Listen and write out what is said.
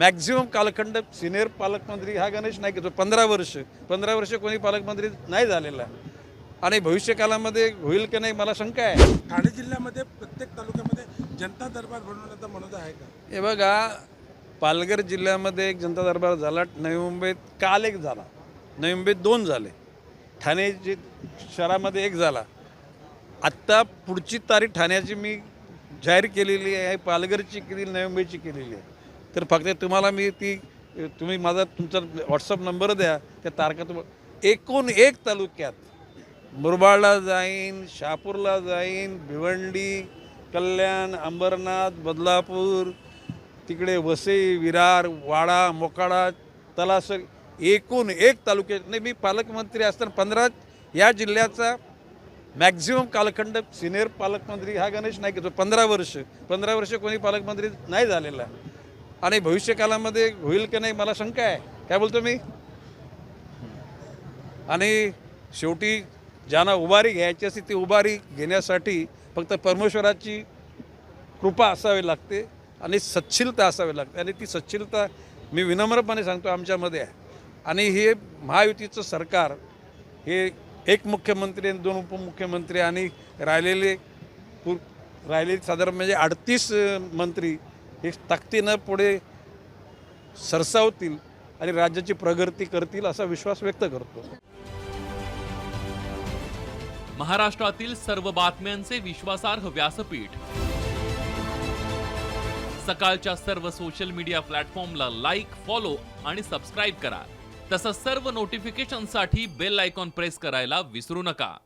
Maximum कालखंड senior पालकमंत्री हा गणेश नाईक येतो पंधरा वर्ष. पंधरा वर्ष कोणी पालकमंत्री नाही झालेला. आणि भविष्यकालामध्ये होईल की नाही मला शंका आहे. ठाणे जिल्ह्यामध्ये प्रत्येक तालुक्यामध्ये जनता दरबार भरवण्याचा मनोद आहे का? हे बघा पालघर जिल्ह्यामध्ये एक जनता दरबार झाला नवी मुंबईत काल एक झाला. नवी मुंबईत दोन झाले. ठाणे जे शहरामध्ये एक झाला. आत्ता पुढची तारीख ठाण्याची मी जाहीर केलेली आहे पालघरची केलेली नवी मुंबईची केलेली आहे. तर फक्त तुम्हाला मी ती तुम्ही माझा तुमचा व्हॉट्सअप नंबर द्या त्या तारखा तुम एकूण एक तालुक्यात मुरबाडला जाईन शहापूरला जाईन भिवंडी कल्याण अंबरनाथ बदलापूर तिकडे वसई विरार वाडा मोकाडा तलासर एकूण एक तालुक्यात. नाही मी पालकमंत्री असताना पंधरा या जिल्ह्याचा मॅक्झिमम कालखंड सिनियर पालकमंत्री हा गणेश नाईक येतो पंधरा वर्ष. पंधरा वर्ष कोणी पालकमंत्री नाही झालेला. आणि भविष्यकालामध्ये होईल की नाही मला शंका आहे. काय बोलतो मी? आणि शेवटी ज्यांना उभारी घ्यायची असते ती उभारी घेण्यासाठी फक्त परमेश्वराची कृपा असावी लागते आणि सच्छिलता असावी लागते. आणि ती सच्छिलता मी विनम्रपणे सांगतो आमच्यामध्ये आहे. आणि हे महायुतीचं सरकार हे एक मुख्यमंत्री आणि दोन उपमुख्यमंत्री आणि राहिलेले पु राहिलेले साधारण म्हणजे अडतीस मंत्री हे ताकदीनं पुढे सरसावतील आणि राज्याची प्रगती करतील असा विश्वास व्यक्त करतो. महाराष्ट्रातील सर्व बातम्यांचे विश्वासार्ह व्यासपीठ. सकाळच्या सर्व सोशल मीडिया प्लॅटफॉर्मला लाईक फॉलो आणि सबस्क्राईब करा. तसंच सर्व नोटिफिकेशनसाठी बेल आयकॉन प्रेस करायला विसरू नका.